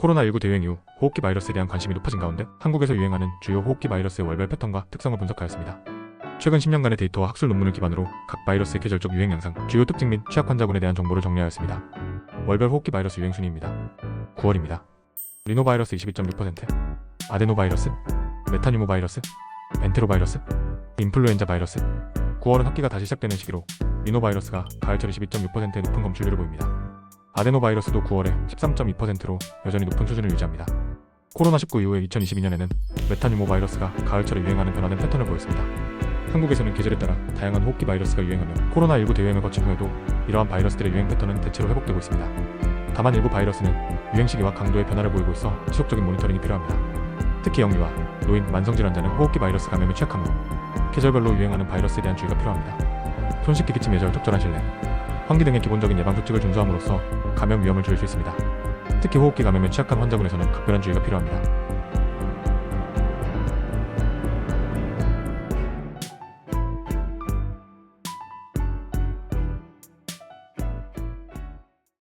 코로나19 대유행 이후 호흡기 바이러스에 대한 관심이 높아진 가운데 한국에서 유행하는 주요 호흡기 바이러스의 월별 패턴과 특성을 분석하였습니다. 최근 10년간의 데이터와 학술 논문을 기반으로 각 바이러스의 계절적 유행 양상, 주요 특징 및 취약 환자군에 대한 정보를 정리하였습니다. 월별 호흡기 바이러스 유행 순위입니다. 9월입니다. 리노바이러스 22.6%, 아데노바이러스, 메타뉴모바이러스, 엔테로바이러스, 인플루엔자 바이러스. 9월은 학기가 다시 시작되는 시기로 리노바이러스가 가을철 22.6%의 높은 검출률을 보입니다. 아데노바이러스도 9월에 13.2%로 여전히 높은 수준을 유지합니다. 코로나19 이후에 2022년에는 메타뉴모 바이러스가 가을철에 유행하는 변화된 패턴을 보였습니다. 한국에서는 계절에 따라 다양한 호흡기 바이러스가 유행하며 코로나19 대유행을 거친 후에도 이러한 바이러스들의 유행 패턴은 대체로 회복되고 있습니다. 다만 일부 바이러스는 유행 시기와 강도의 변화를 보이고 있어 지속적인 모니터링이 필요합니다. 특히 영유아, 노인, 만성질환자는 호흡기 바이러스 감염에 취약하므로 계절별로 유행하는 바이러스에 대한 주의가 필요합니다. 손 씻기 기침 예절, 적절한 실내, 환기 등의 기본적인 예방 조칙을 준수함으로써 감염 위험을 줄일 수 있습니다. 특히 호흡기 감염에 취약한 환자군에서는 각별한 주의가 필요합니다.